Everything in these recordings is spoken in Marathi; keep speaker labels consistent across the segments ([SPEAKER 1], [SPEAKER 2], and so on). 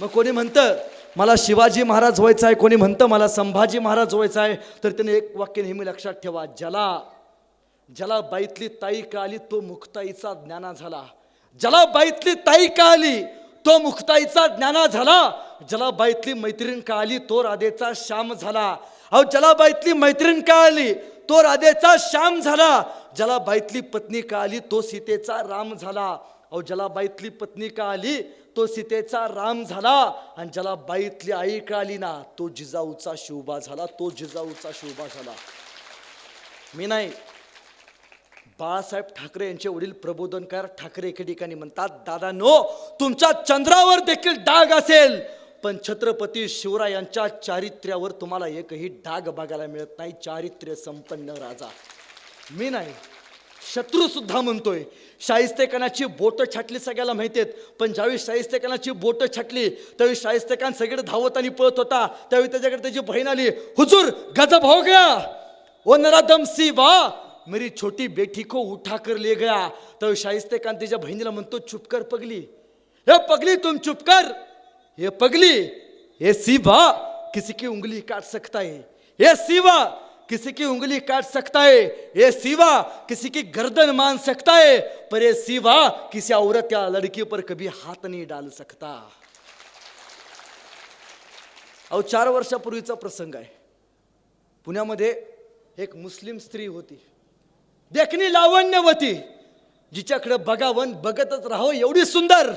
[SPEAKER 1] मग कोणी म्हणतं मला शिवाजी महाराज व्हायचं आहे कोणी म्हणतं मला संभाजी महाराज व्हायचं आहे तर त्याने एक वाक्य नेहमी लक्षात ठेवा ज्याला ज्याला बाईतली ताई का आली तो मुक्ताईचा ज्ञाना झाला. ज्याला बाईतली ताई का आली तो मुक्ताईचा ज्ञाना झाला. ज्याला बाईतली मैत्रीण का आली तो राधेचा श्याम झाला. अहो ज्याला बाईतली मैत्रीण का आली तो राधेचा श्याम झाला. ज्याला बाईतली पत्नी का आली तो सीतेचा राम झाला. अहो ज्याला बाईतली पत्नी का आली तो सीतेचा राम झाला आणि ज्याला बाईतली आई कळाली ना तो जिजाऊचा शिवबा झाला तो जिजाऊचा शिवबा झाला. मी नाही बाळासाहेब ठाकरे यांचे वडील प्रबोधनकार ठाकरे एके ठिकाणी म्हणतात दादा नो तुमच्या चंद्रावर देखील डाग असेल पण छत्रपती शिवराय यांच्या चारित्र्यावर तुम्हाला एकही डाग बघायला मिळत नाही चारित्र्य संपन्न राजा. मी नाही शत्रू सुद्धा म्हणतोय. शाहिस्तेखानाची बोटं छाटली सगळ्याला माहिती आहेत पण ज्यावेळी शाहिस्तेखानाची बोटं छाटली त्यावेळी शाहिस्तेखान सगळे धावत आणि पळत होता त्यावेळी त्याच्याकडे त्याची बहीण आली हुजूर गजब हो गया! ओ नरादम सी वा मेरी छोटी बेटी को उठा कर ले गया। तर शाहिस्तेखान तिच्या बहिणीला म्हणतो चुप कर पगली. हे पगली तुम चुप कर! हे पगली! सी सीवा! किसी की उंगली काट सकता है। हे सी वा किसी की उंगली काट सकता है ये सिवा किसी की गर्दन मान सकता है पर ये सिवा किसी औरत या लड़की पर कभी हाथ नहीं डाल सकता। अहो चार वर्षापूर्वीचा प्रसंग आहे। पुण्यामध्ये एक मुस्लिम स्त्री होती देखणी लावण्यवती जिच्याकडे बघावं बघतच राहावं एवढी सुंदर।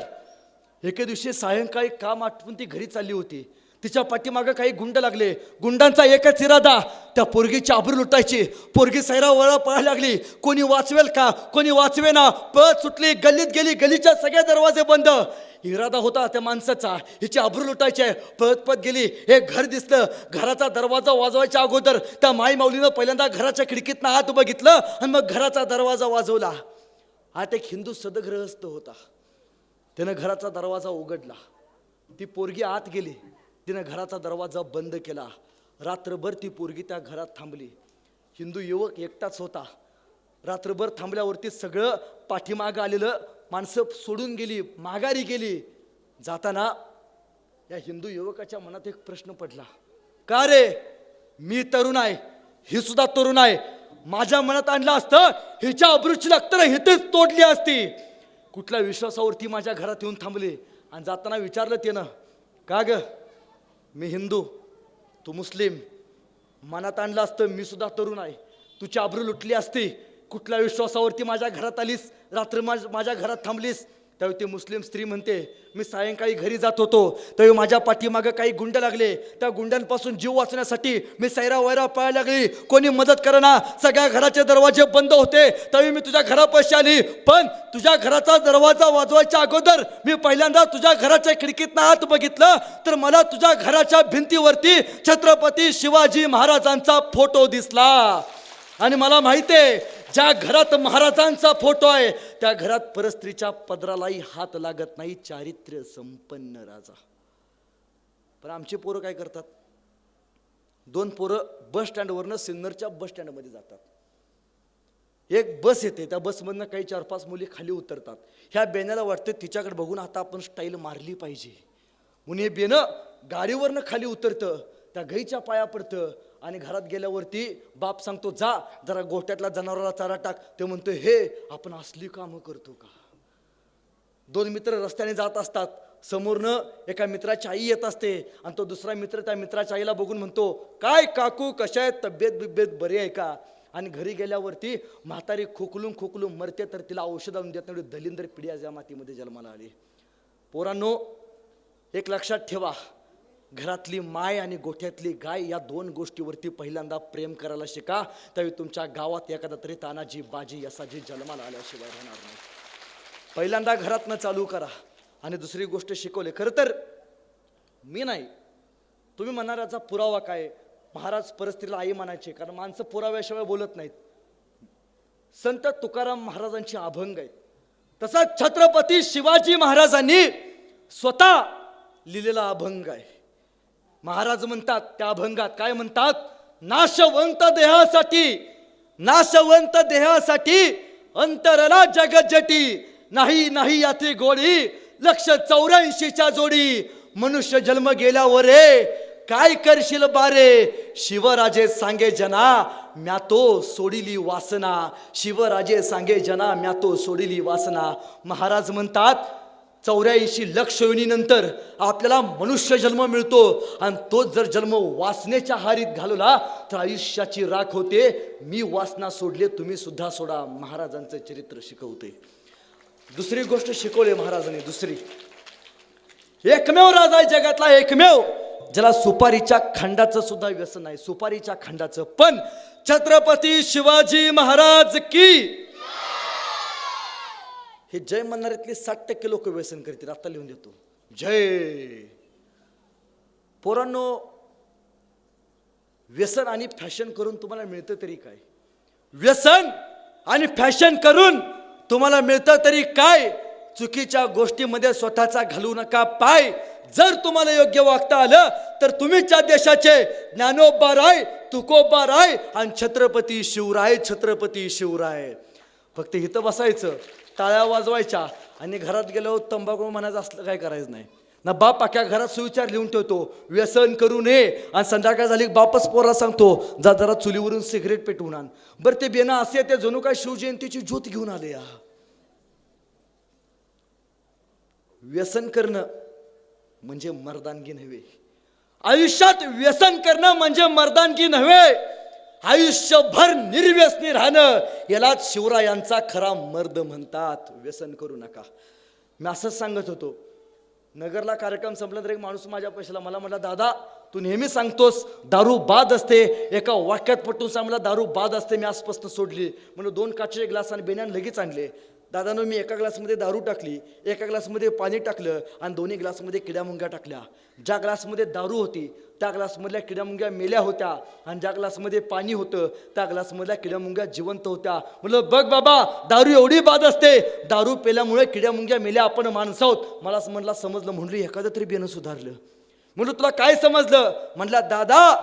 [SPEAKER 1] एके दिवशी सायंकाळी काम आठवून ती घरी चालली होती तिच्या पाठीमागं काही गुंड लागले. गुंडांचा एकच इरादा त्या पोरगीची आबरू लुटायची. पोरगी सैरा वळा पळायला लागली. कोणी वाचवेल का? कोणी वाचवे ना पळत सुटली गल्लीत गेली गलीच्या सगळे दरवाजे बंद. इरादा होता त्या माणसाचा. हिची आबरू लुटायची आहे. पळत पळत गेली. हे घर दिसलं. घराचा दरवाजा वाजवायच्या अगोदर त्या माई माऊलीनं पहिल्यांदा घराच्या खिडकीतनं हात बघितलं आणि मग घराचा दरवाजा वाजवला. हा एक हिंदू सदग्रहस्थ होता. त्यानं घराचा दरवाजा उघडला. ती पोरगी आत गेली. तिनं घराचा दरवाजा बंद केला. रात्रभर ती पोरगी त्या घरात थांबली. हिंदू युवक एकटाच होता. रात्रभर थांबल्यावरती सगळं पाठीमागं आलेलं माणसं सोडून गेली माघारी गेली. जाताना या हिंदू युवकाच्या मनात एक प्रश्न पडला. का रे? मी तरुण आहे. ही सुद्धा तरुण आहे. माझ्या मनात आणलं असतं हिच्या अब्रूची तर हिथेच तोडली असती. कुठल्या विश्वासावरती माझ्या घरात येऊन थांबली. आणि जाताना विचारलं त्यानं का ग? मी हिंदू तू मुस्लिम. मनात आणलं असतं मी सुद्धा तरुण आहे. तुझी आबरू लुटली असती. कुठल्या विश्वासावरती माझ्या घरात आलीस? रात्र माझ्या घरात थांबलीस? त्यावेळी ती मुस्लिम स्त्री म्हणते मी सायंकाळी घरी जात होतो. त्यावेळी माझ्या पाठीमागं काही गुंड लागले. त्या गुंडांपासून जीव वाचण्यासाठी मी सैरा वैरा पळायला लागली. कोणी मदत करना सगळ्या घराचे दरवाजे बंद होते. त्यावेळी मी तुझ्या घरापाशी आली. पण तुझ्या घराचा दरवाजा वाजवायच्या अगोदर मी पहिल्यांदा तुझ्या घराच्या खिडकीतनं आत बघितलं. तर मला तुझ्या घराच्या भिंतीवरती छत्रपती शिवाजी महाराजांचा फोटो दिसला. आणि मला माहिती आहे ज्या घरात महाराजांचा फोटो आहे त्या घरात परस्त्रीच्या पदरालाही हात लागत नाही चारित्र्य संपन्न राजा. पण आमची पोरं काय करतात? दोन पोरं बस स्टँडवरनं सिन्नरच्या बस स्टँडमध्ये जातात. एक बस येते त्या बसमधनं काही चार पाच मुली खाली उतरतात. ह्या बेण्याला वाटतं तिच्याकडे बघून आता आपण स्टाईल मारली पाहिजे. म्हणून हे बेनं गाडीवरनं खाली उतरतं त्या गाईच्या पाया पडतं आणि घरात गेल्यावरती बाप सांगतो जा जरा गोठ्यातल्या जनावराला चारा टाक. ते म्हणतो हे आपण असली कामं करतो का? दोन मित्र रस्त्याने जात असतात. समोरनं एका मित्राची आई येत असते आणि तो दुसरा मित्र त्या मित्राच्या आईला बघून म्हणतो काय काकू कशा आहेत? तब्येत बिब्येत बरी आहे का? आणि घरी गेल्यावरती म्हातारी खोकलून खोकलून मरते तर तिला औषध आणून देत नाही. दलिंदर पिढी या मातीमध्ये जन्माला आली. पोरांनो एक लक्षात ठेवा. घरातली माय आणि गोठ्यातली गाय या दोन गोष्टीवरती पहिल्यांदा प्रेम करायला शिका. त्यावेळी तुमच्या गावात एखादा तरी तानाजी बाजी यसाजी जन्माला आल्याशिवाय राहणार नाही. पहिल्यांदा घरातनं चालू करा आणि दुसरी गोष्ट शिकवले. खरं तर मी नाही. तुम्ही म्हणणाऱ्याचा पुरावा काय? महाराज परिस्थितीला आई म्हणायचे कारण माणसं पुराव्याशिवाय बोलत नाहीत. संत तुकाराम महाराजांची अभंग आहेत. तसा छत्रपती शिवाजी महाराजांनी स्वतः लिहिलेला अभंग आहे. महाराज म्हणतात त्या अभंगात काय म्हणतात? नाशवंत देहासाठी नाशवंत देहासाठी अंतरला जगजटी नाही नाही यात्री गोडी लक्ष चौऱ्याऐंशीच्या जोडी. मनुष्य जन्म गेल्यावर रे काय करशील बारे? शिवराजे सांगे जना म्या तो सोडिली वासना. शिवराजे सांगे जना म्या तो सोडिली वासना. महाराज म्हणतात चौऱ्याऐंशी लक्ष योनीनंतर आपल्याला मनुष्य जन्म मिळतो. आणि तोच जर जन्म वासनेच्या हारीत घालवला तर आयुष्याची राख होते. मी वासना सोडले तुम्ही सुद्धा सोडा महाराजांचं चरित्र शिकवते. दुसरी गोष्ट शिकवली महाराजांनी दुसरी. एकमेव राजा आहे जगातला एकमेव ज्याला सुपारीच्या खंडाचं सुद्धा व्यसन नाही. सुपारीच्या खंडाचं. पण छत्रपती शिवाजी महाराज की हे जय म्हणणाऱ्यातले साठ टक्के लोक व्यसन करतील आता लिहून देतो. जय. पोरांनो व्यसन आणि फॅशन करून तुम्हाला मिळतं तरी काय? व्यसन आणि फॅशन करून तुम्हाला मिळतं तरी काय? चुकीच्या गोष्टीमध्ये स्वतःचा घालू नका पाय. जर तुम्हाला योग्य वागता आलं तर तुम्हीच्या देशाचे ज्ञानोबा राय तुकोबा राय आणि छत्रपती शिवराय छत्रपती शिवराय. फक्त इथं बसायचं टाळ्या वाजवायच्या आणि घरात गेल्यावर तंबाखू म्हणायचं असलं काय करायचं नाही. ना बाप अख्या घरात सुविचार लिहून ठेवतो व्यसन करू नये. आणि संध्याकाळ झाली की बापच पोरा सांगतो जा जरा चुलीवरून सिगरेट पेटवून आण. बरं ते बेना असे ते जणू काय शिवजयंतीची ज्योत घेऊन आले या. व्यसन करणं म्हणजे मर्दानगी नव्हे. आयुष्यात व्यसन करणं म्हणजे मर्दानगी नव्हे. आयुष्यभर निर्व्यसनी राहणं यालाच शिवरायांचा खरा मर्द म्हणतात. व्यसन करू नका. मी असंच सांगत होतो. नगरला कार्यक्रम संपला तर एक माणूस माझ्या पैशाला मला म्हटला दादा तू नेहमी सांगतोस दारू बाद असते. एका वाक्यात पटून सांगला दारू बाद असते. मी आसपासून सोडली. म्हणून दोन काचेचे ग्लास आणि बेण्यान लगेच आणले. दादानं मी एका ग्लासमध्ये दारू टाकली एका ग्लासमध्ये पाणी टाकलं आणि दोन्ही ग्लासमध्ये किड्यामुंग्या टाकल्या. ज्या ग्लासमध्ये दारू होती त्या ग्लासमधल्या किड्यामुंग्या मेल्या होत्या आणि ज्या ग्लासमध्ये पाणी होतं त्या ग्लासमधल्या किड्यामुंग्या जिवंत होत्या. म्हणलं बघ बाबा दारू एवढी बाद असते. दारू पेल्यामुळे किड्यामुंग्या मेल्या आपण माणसं आहोत मला म्हणला समजलं म्हणलं एखादं तरी बेनं सुधारलं. म्हणलं तुला काय समजलं? म्हणला दादा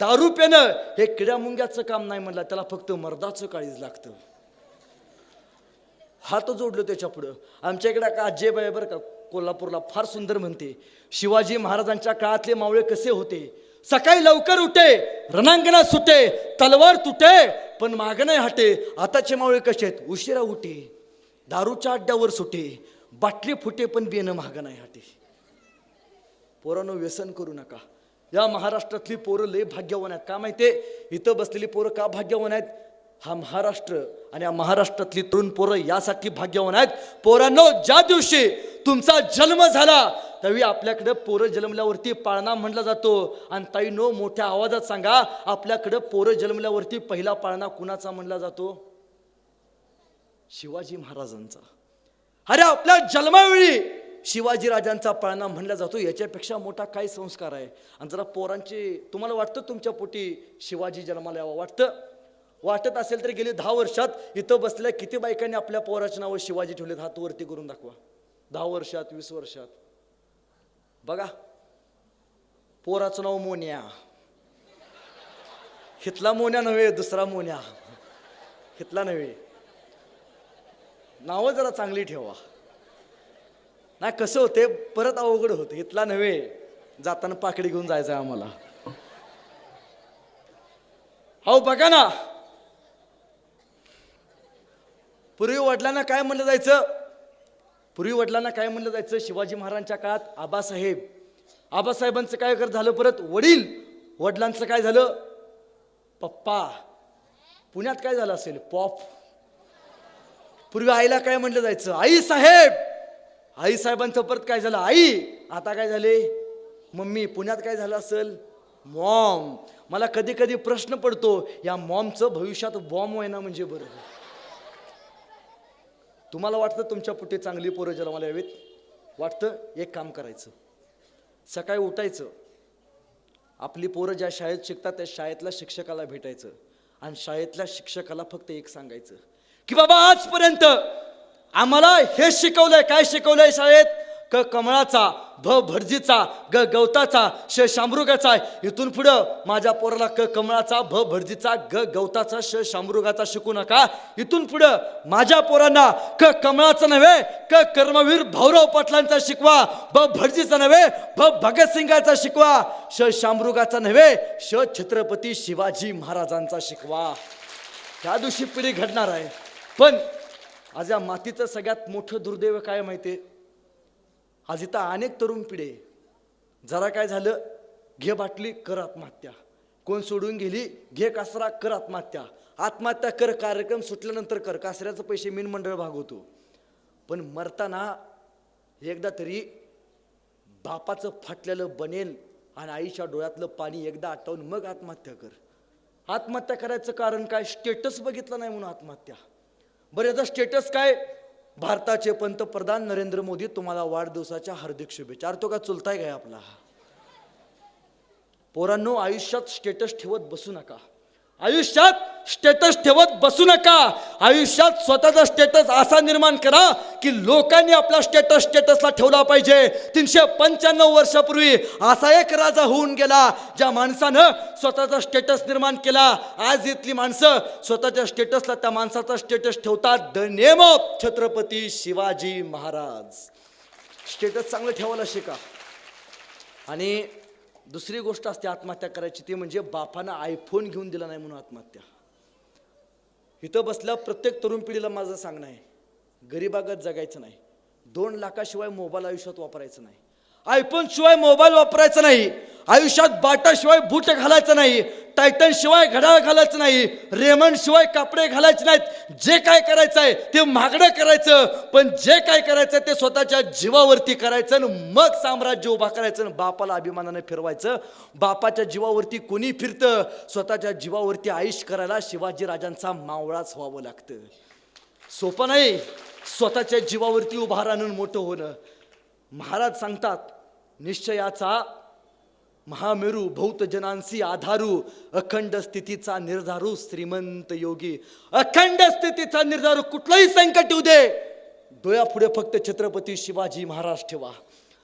[SPEAKER 1] दारू पेणं हे किड्यामुंग्याचं काम नाही. म्हणलं त्याला फक्त मर्दाचं काळीज लागतं. हात जोडलो त्याच्या पुढं. आमच्या इकडे का आजेबाई बरं का कोल्हापूरला फार सुंदर म्हणते. शिवाजी महाराजांच्या काळातले मावळे कसे होते? सकाळी लवकर उठे रणांगणात सुटे तलवार तुटे पण मागं नाही हटे. आताचे मावळे कसे आहेत? उशिरा उठे दारूच्या अड्ड्यावर सुटे बाटली फुटे पण बेनं मागं नाही हटे. पोरांनो व्यसन करू नका. या महाराष्ट्रातली पोरं लय भाग्यवान आहेत. का माहिती इथं बसलेली पोरं का भाग्यवान आहेत? हा महाराष्ट्र आणि या महाराष्ट्रातली तरुण पोरं यासाठी भाग्यवान आहेत. पोरांनो ज्या दिवशी तुमचा जन्म झाला त्यावेळी आपल्याकडं पोरं जन्मल्यावरती पाळणा म्हटला जातो. आणि ताई नो मोठ्या आवाजात सांगा आपल्याकडं पोरं जन्मल्यावरती पहिला पाळणा कुणाचा म्हणला जातो? शिवाजी महाराजांचा. अरे आपल्या जन्मावेळी शिवाजी राजांचा पाळणा म्हणला जातो. याच्यापेक्षा मोठा काय संस्कार आहे? आणि जरा पोरांची तुम्हाला वाटतं तुमच्या पोटी शिवाजी जन्माला यावं वाटतं? वाटत असेल तर गेली दहा वर्षात इथं बसल्या किती बायकांनी आपल्या पोराच्या नावं शिवाजी ठेवलेत हात वरती करून दाखवा. दहा वर्षात वीस वर्षात. बघा पोराचं नाव मोन्या. हितला मोन्या नव्हे दुसरा मोन्या. हितला नव्हे. नावं जरा चांगली ठेवा. नाही कसं होते परत अवघड होते. हितला नव्हे. जाताना पाकडी घेऊन जायचं आम्हाला. हो बघा ना. पूर्वी वडिलांना काय म्हणलं जायचं? पूर्वी वडिलांना काय म्हणलं जायचं? शिवाजी महाराजांच्या काळात आबासाहेब आबासाहेबांचं काय कर झालं परत? वडील. वडिलांचं काय झालं? पप्पा. पुण्यात काय झालं असेल? पॉप. पूर्वी आईला काय म्हणलं जायचं? आई साहेब! आई साहेबांचं परत काय झालं? आई! आता काय झाले? मम्मी पुण्यात काय झालं असेल? मॉम. मला कधी कधी प्रश्न पडतो या मॉमचं भविष्यात बॉम्ब व्हायना म्हणजे बरं. तुम्हाला वाटतं तुमच्यापुढे चांगली पोरं जन्माला यावीत? वाटतं? एक काम करायचं. सकाळी उठायचं. आपली पोरं ज्या शाळेत शिकतात त्या शाळेतल्या शिक्षकाला भेटायचं. आणि शाळेतल्या शिक्षकाला फक्त एक सांगायचं. की बाबा आजपर्यंत आम्हाला हे शिकवलंय काय शिकवलंय शाळेत? क कमळाचा भ भटजीचा ग गवताचा श शामृगाचा इथून पुढं माझ्या पोराला क कमळाचा भ भटजीचा ग गवताचा श शामृगाचा शिकू नका. इथून पुढं माझ्या पोरांना क कमळाचा नव्हे क कर्मवीर भाऊराव पाटलांचा शिकवा ब भटजीचा नव्हे भ भगतसिंगाचा शिकवा श शामृगाचा नव्हे श छत्रपती शिवाजी महाराजांचा शिकवा. त्या दिवशी पिढी घडणार आहे. पण आज या मातीचं सगळ्यात मोठं दुर्दैव काय माहिती आहे आज इथं अनेक तरुण पिढे जरा काय झालं? घे बाटली कर आत्महत्या. कोण सोडून गेली? घे कासरा कर आत्महत्या. आत्महत्या कर कार्यक्रम सुटल्यानंतर कर. कासऱ्याचं पैसे मेन मंडळ भागवतो पण मरताना एकदा तरी बापाचं फाटलेलं बनेल आणि आईच्या डोळ्यातलं पाणी एकदा आटवून मग आत्महत्या कर. आत्महत्या करायचं कारण काय? स्टेटस बघितलं नाही म्हणून आत्महत्या. बरं याचा स्टेटस काय? भारताचे पंतप्रधान नरेंद्र मोदी तुम्हाला वाढदिवसाच्या हार्दिक शुभेच्छा. तो का? चुलताय काय आपला? पोरांनो आयुष्यात स्टेटस ठेवत बसू नका. आयुष्यात स्टेटस ठेवत बसू नका. आयुष्यात स्वतःचा स्टेटस असा निर्माण करा की लोकांनी आपला स्टेटस स्टेटसला ठेवला पाहिजे. तीनशे पंच्याण्णव वर्षापूर्वी असा एक राजा होऊन गेला ज्या माणसानं स्वतःचा स्टेटस निर्माण केला. आज इथली माणसं स्वतःच्या स्टेटसला त्या माणसाचा स्टेटस ठेवतात. The name of Chhatrapati Shivaji Maharaj. Status चांगलं ठेवायला शिका. आणि दुसरी गोष्ट असते आत्महत्या करायची ती म्हणजे बापानं आयफोन घेऊन दिला नाही म्हणून आत्महत्या. इथं बसल्या प्रत्येक तरुण पिढीला माझं सांगणं आहे गरीबागत जगायचं नाही. दोन लाखाशिवाय मोबाईल आयुष्यात वापरायचं नाही. आयफोन शिवाय मोबाईल वापरायचा नाही. आयुष्यात बाटाशिवाय बूट घालायचं नाही. टायटन शिवाय घड्याळ घालायचं नाही. रेमंड शिवाय कपडे घालायचे नाहीत. जे काय करायचं आहे ते महागडं करायचं. पण जे काय करायचं ते स्वतःच्या जीवावरती करायचं आणि मग साम्राज्य उभा करायचं आणि बापाला अभिमानाने फिरवायचं. बापाच्या जीवावरती कोणी फिरतं? स्वतःच्या जीवावरती आयुष करायला शिवाजी राजांचा मावळाच व्हावं लागतं. सोपं नाही. स्वतःच्या जीवावरती उभा राहून मोठं होणं. महाराज सांगतात निश्चयाचा महामेरू भौत जनांसी आधारू अखंड स्थितीचा निर्धारू श्रीमंत योगी. अखंड स्थितीचा निर्धारू कुठलंही संकट येऊ दे. डोळ्यापुढे फक्त छत्रपती शिवाजी महाराज ठेवा.